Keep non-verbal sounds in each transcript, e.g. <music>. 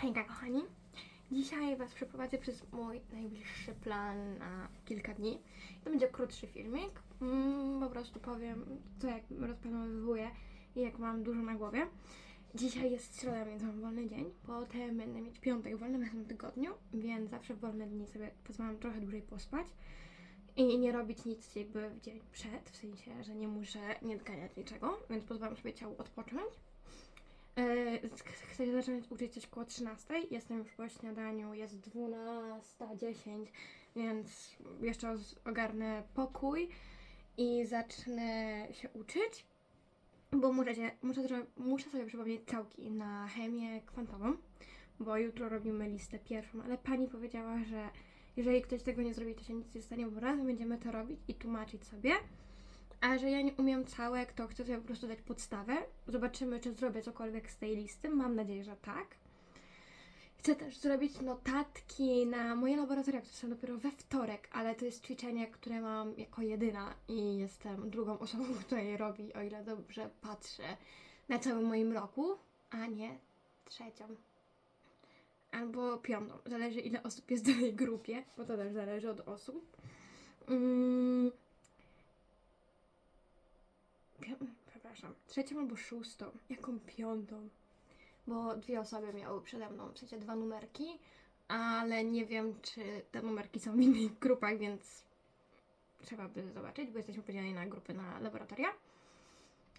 Hejka kochani, dzisiaj Was przeprowadzę przez mój najbliższy plan na kilka dni. To będzie krótszy filmik, mm, po prostu powiem co jak rozplanowywuję i jak mam dużo na głowie. Dzisiaj jest środa, więc mam wolny dzień, potem będę mieć piątek wolny w następnym tygodniu, więc zawsze w wolne dni sobie pozwalam trochę dłużej pospać i nie robić nic jakby w dzień przed, w sensie, że nie muszę nie odganiać niczego, więc pozwalam sobie ciału odpocząć. E, Chcę zacząć uczyć coś koło 13. Jestem już po śniadaniu, jest 12.10, więc jeszcze ogarnę pokój i zacznę się uczyć, bo muszę, się, muszę, muszę sobie przypomnieć całki na chemię kwantową, bo jutro robimy listę pierwszą, ale pani powiedziała, że jeżeli ktoś tego nie zrobi, to się nic nie stanie, bo razem będziemy to robić i tłumaczyć sobie. A że ja nie umiem całek, to chcę sobie po prostu dać podstawę. Zobaczymy, czy zrobię cokolwiek z tej listy. Mam nadzieję, że tak. Chcę też zrobić notatki na moje laboratoria, które są dopiero we wtorek, ale to jest ćwiczenie, które mam jako jedyna i jestem drugą osobą, <laughs> która je robi, o ile dobrze patrzę na całym moim roku, a nie trzecią. Albo piątą. Zależy, ile osób jest w danej grupie, bo to też zależy od osób. Mm. Przepraszam, trzecią albo szóstą. Jaką piątą? Bo dwie osoby miały przede mną, w sensie dwa numerki, ale nie wiem, czy te numerki są w innych grupach, więc trzeba by zobaczyć, bo jesteśmy podzieleni na grupy na laboratoria.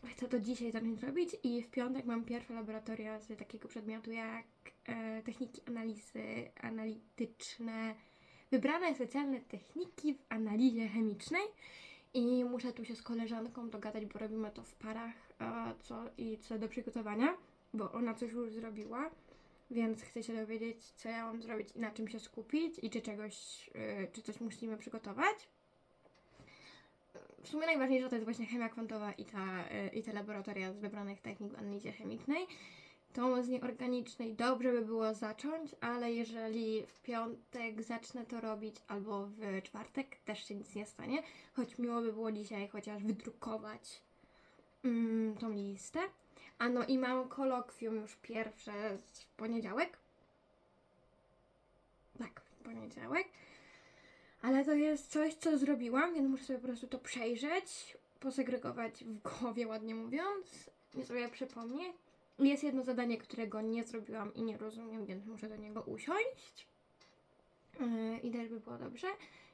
Chcę to dzisiaj zacząć robić i w piątek mam pierwsze laboratoria z takiego przedmiotu jak e, techniki analizy analityczne, wybrane specjalne techniki w analizie chemicznej. I muszę tu się z koleżanką dogadać, bo robimy to w parach co i co do przygotowania, bo ona coś już zrobiła, więc chcę się dowiedzieć, co ja mam zrobić i na czym się skupić i czy czegoś, y, czy coś musimy przygotować. W sumie najważniejsza to jest właśnie chemia kwantowa i, ta, y, i te laboratoria z wybranych technik w analizie chemicznej. Tą z nieorganicznej dobrze by było zacząć, ale jeżeli w piątek zacznę to robić albo w czwartek, też się nic nie stanie. Choć miło by było dzisiaj chociaż wydrukować mm, tą listę. A no i mam kolokwium już pierwsze w poniedziałek. Tak, w poniedziałek. Ale to jest coś, co zrobiłam, więc muszę sobie po prostu to przejrzeć, posegregować w głowie, ładnie mówiąc, i sobie przypomnieć. Jest jedno zadanie, którego nie zrobiłam i nie rozumiem, więc muszę do niego usiąść. Yy, I też by było dobrze.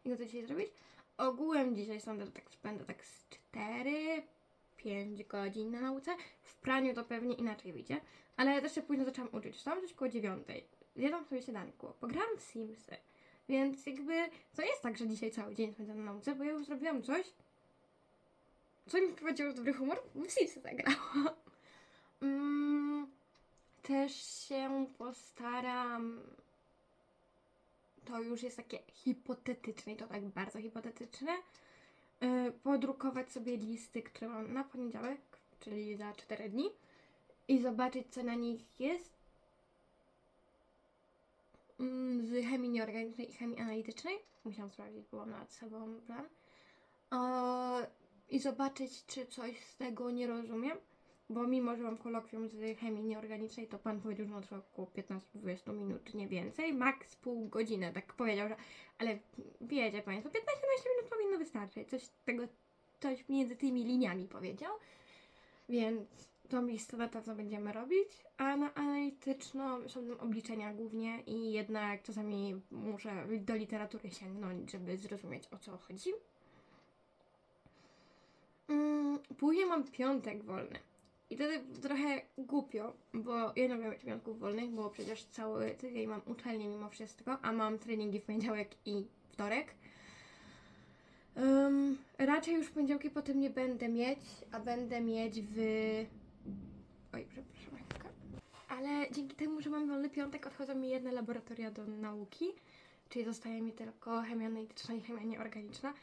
I go dzisiaj zrobić. Ogółem dzisiaj sądzę, że tak spędzę tak z 4-5 godzin na nauce. W praniu to pewnie inaczej wyjdzie. Ale ja też się późno zaczęłam uczyć. Wstałam coś koło 9. Zjadłam sobie śniadanko. Pograłam w Simsy. Więc jakby to jest tak, że dzisiaj cały dzień spędzam na nauce, bo ja już zrobiłam coś, co mi wprowadziło dobry humor. W Simsy zagrałam. Mm, też się postaram. To już jest takie hipotetyczne i to tak bardzo hipotetyczne. Yy, podrukować sobie listy, które mam na poniedziałek, czyli za 4 dni, i zobaczyć, co na nich jest. Mm, Z chemii nieorganicznej i chemii analitycznej. Musiałam sprawdzić, bo mam nad sobą plan. Yy, I zobaczyć, czy coś z tego nie rozumiem. Bo mimo, że mam kolokwium z chemii nieorganicznej, to pan powiedział, że on trwa około 15-20 minut, nie więcej. Max pół godziny, tak powiedział, że. Ale wiecie państwo, 15-20 minut powinno wystarczyć. Coś tego, coś między tymi liniami powiedział. Więc tą listę na pewno będziemy robić. A na analityczną są obliczenia głównie i jednak czasami muszę do literatury sięgnąć, żeby zrozumieć o co chodzi. Mm, później mam piątek wolny. I wtedy trochę głupio, bo ja nie lubię mieć piątków wolnych, bo przecież cały tydzień mam uczelnię mimo wszystko, a mam treningi w poniedziałek i wtorek. Ym, raczej już w poniedziałki potem nie będę mieć, a będę mieć w... Oj, przepraszam, chwilkę. Ale dzięki temu, że mam wolny piątek, odchodzą mi jedne laboratoria do nauki, czyli zostaje mi tylko chemia analityczna i chemia nieorganiczna,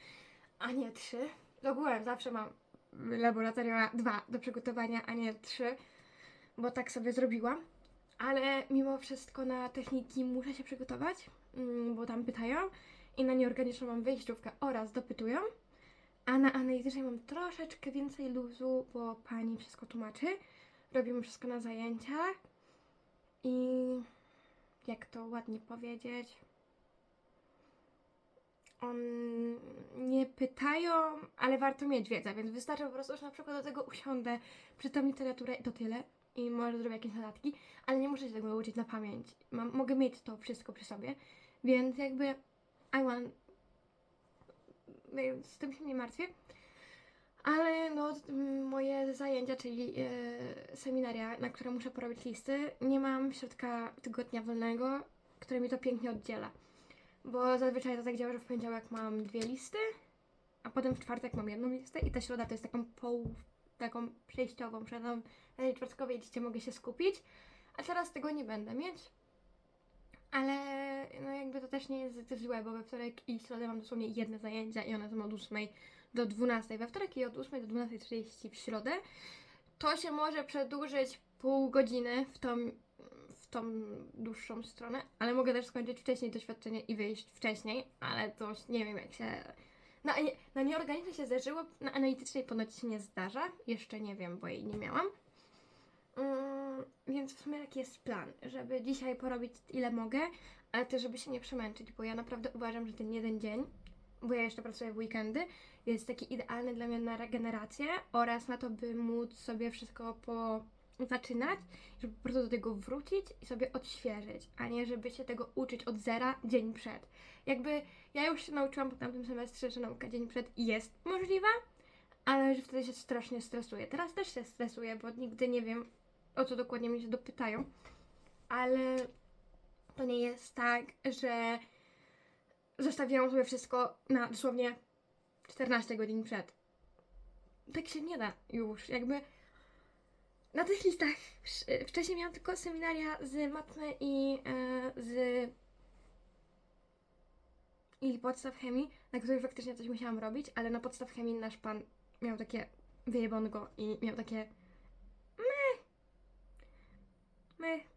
a nie trzy. Ogółem zawsze mam laboratoria dwa do przygotowania, a nie trzy, bo tak sobie zrobiłam. Ale mimo wszystko na techniki muszę się przygotować, mm, bo tam pytają i na nieorganiczną mam wyjściówkę oraz dopytują. A na analitycznej mam troszeczkę więcej luzu, bo pani wszystko tłumaczy. Robimy wszystko na zajęciach i jak to ładnie powiedzieć, on nie pytają, ale warto mieć wiedzę, więc wystarczy po prostu, że na przykład do tego usiądę, czytam literaturę i to tyle i może zrobię jakieś notatki, ale nie muszę się tego uczyć na pamięć. Mam, mogę mieć to wszystko przy sobie, więc jakby I want, z tym się nie martwię. Ale no, moje zajęcia, czyli e, seminaria, na które muszę porobić listy, nie mam środka tygodnia wolnego, które mi to pięknie oddziela. Bo zazwyczaj to tak działa, że w poniedziałek mam dwie listy, a potem w czwartek mam jedną listę i ta środa to jest taką pół, taką przejściową, że tam na tej czwartkowej liście mogę się skupić, a teraz tego nie będę mieć. Ale no jakby to też nie jest złe, bo we wtorek i środę mam dosłownie jedne zajęcia i one są od 8 do 12 we wtorek i od 8 do 12.30 w środę. To się może przedłużyć pół godziny w tą, tą dłuższą stronę, ale mogę też skończyć wcześniej doświadczenie i wyjść wcześniej, ale to nie wiem jak się... Na, na nieorganiczne się zdarzyło, na analitycznej ponoć się nie zdarza. Jeszcze nie wiem, bo jej nie miałam. Mm, więc w sumie taki jest plan, żeby dzisiaj porobić ile mogę, ale też żeby się nie przemęczyć, bo ja naprawdę uważam, że ten jeden dzień, bo ja jeszcze pracuję w weekendy, jest taki idealny dla mnie na regenerację oraz na to, by móc sobie wszystko po zaczynać, żeby po prostu do tego wrócić i sobie odświeżyć, a nie żeby się tego uczyć od zera dzień przed. Jakby ja już się nauczyłam po tamtym semestrze, że nauka dzień przed jest możliwa, ale że wtedy się strasznie stresuję. Teraz też się stresuję, bo nigdy nie wiem, o co dokładnie mnie się dopytają, ale to nie jest tak, że zostawiłam sobie wszystko na dosłownie 14 godzin przed. Tak się nie da już, jakby na tych listach wsz- wcześniej miałam tylko seminaria z matmy i e, z i podstaw chemii, na których faktycznie coś musiałam robić, ale na podstaw chemii nasz pan miał takie wyjebongo i miał takie meh, meh.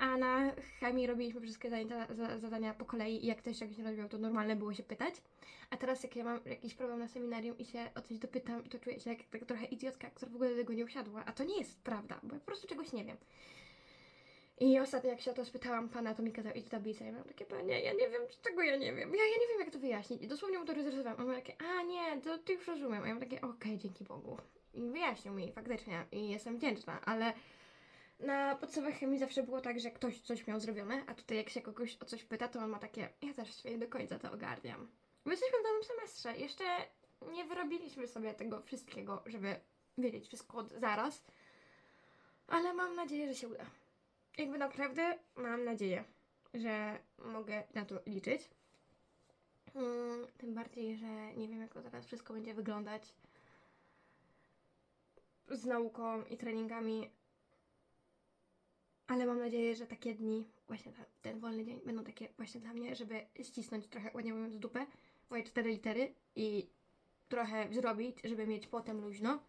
A na chemii robiliśmy wszystkie zajęcia, za, zadania po kolei i jak ktoś czegoś nie robił, to normalne było się pytać. A teraz jak ja mam jakiś problem na seminarium i się o coś dopytam, to czuję się jak trochę idiotka, która w ogóle do tego nie usiadła. A to nie jest prawda, bo ja po prostu czegoś nie wiem. I ostatnio jak się o to spytałam pana, to mi kazał iść do tablicy. Ja miałam takie, panie, ja nie wiem, czego ja nie wiem. Ja, ja nie wiem, jak to wyjaśnić. I dosłownie mu to rozrysowałam. On ma takie, a nie, to ty już rozumiem. A ja mam takie, okej, dzięki Bogu. I wyjaśnił mi faktycznie i jestem wdzięczna, ale na podstawach chemii zawsze było tak, że ktoś coś miał zrobione, a tutaj jak się kogoś o coś pyta, to on ma takie, ja też nie do końca to ogarniam. My jesteśmy w nowym semestrze, jeszcze nie wyrobiliśmy sobie tego wszystkiego, żeby wiedzieć wszystko od zaraz, ale mam nadzieję, że się uda. Jakby naprawdę mam nadzieję, że mogę na to liczyć. Mm, tym bardziej, że nie wiem, jak to teraz wszystko będzie wyglądać z nauką i treningami, ale mam nadzieję, że takie dni, właśnie ten wolny dzień, będą takie właśnie dla mnie, żeby ścisnąć trochę, ładnie mówiąc, dupę, moje cztery litery i trochę zrobić, żeby mieć potem luźno.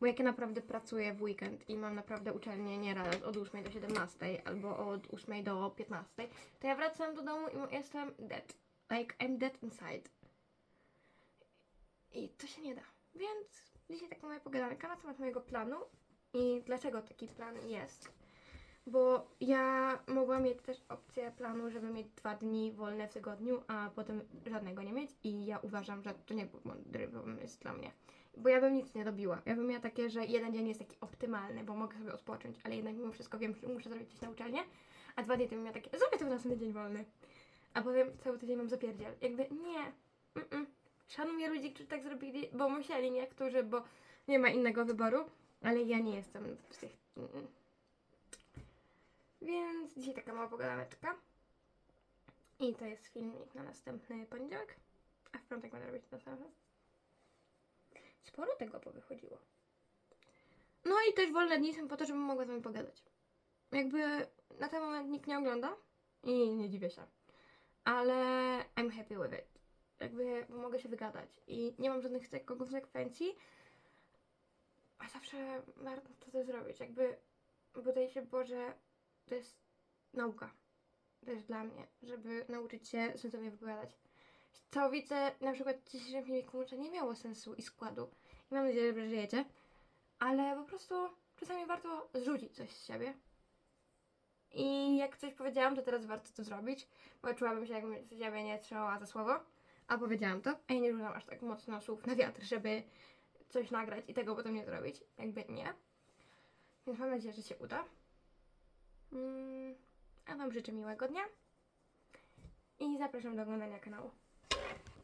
Bo jak ja naprawdę pracuję w weekend i mam naprawdę uczelnię nieraz od 8 do 17 albo od 8 do 15, to ja wracam do domu i jestem dead. Like I'm dead inside. I to się nie da. Więc dzisiaj taka moja pogadanka na temat mojego planu i dlaczego taki plan jest. Bo ja mogłam mieć też opcję planu, żeby mieć dwa dni wolne w tygodniu, a potem żadnego nie mieć i ja uważam, że to nie był mądry pomysł dla mnie. Bo ja bym nic nie robiła. Ja bym miała takie, że jeden dzień jest taki optymalny, bo mogę sobie odpocząć, ale jednak mimo wszystko wiem, że muszę zrobić coś na uczelnię, a dwa dni to bym miała takie, zrobię to w następny dzień wolny. A potem cały tydzień mam zapierdziel. Jakby nie. Mm-mm. Szanuję ludzi, którzy tak zrobili, bo musieli niektórzy, bo nie ma innego wyboru, ale ja nie jestem z tych... Mm-mm. Więc dzisiaj taka mała pogadaneczka. I to jest filmik na następny poniedziałek. A w piątek będę robić to samo. Sporo tego powychodziło. No i też wolne dni są po to, żebym mogła z wami pogadać. Jakby na ten moment nikt nie ogląda i nie dziwię się. Ale I'm happy with it. Jakby bo mogę się wygadać i nie mam żadnych konsekwencji. A zawsze warto to zrobić. Jakby bodaj się Boże, to jest nauka też dla mnie, żeby nauczyć się sensownie wypowiadać. Co widzę, na przykład w dzisiejszym filmiku nie miało sensu i składu. I mam nadzieję, że żyjecie. Ale po prostu czasami warto zrzucić coś z siebie. I jak coś powiedziałam, to teraz warto to zrobić, bo czułabym się, jakbym siebie nie trzymała za słowo. A powiedziałam to, a ja nie rzucam aż tak mocno słów na wiatr, żeby coś nagrać i tego potem nie zrobić. Jakby nie. Więc mam nadzieję, że się uda. Mm, a Wam życzę miłego dnia i zapraszam do oglądania kanału.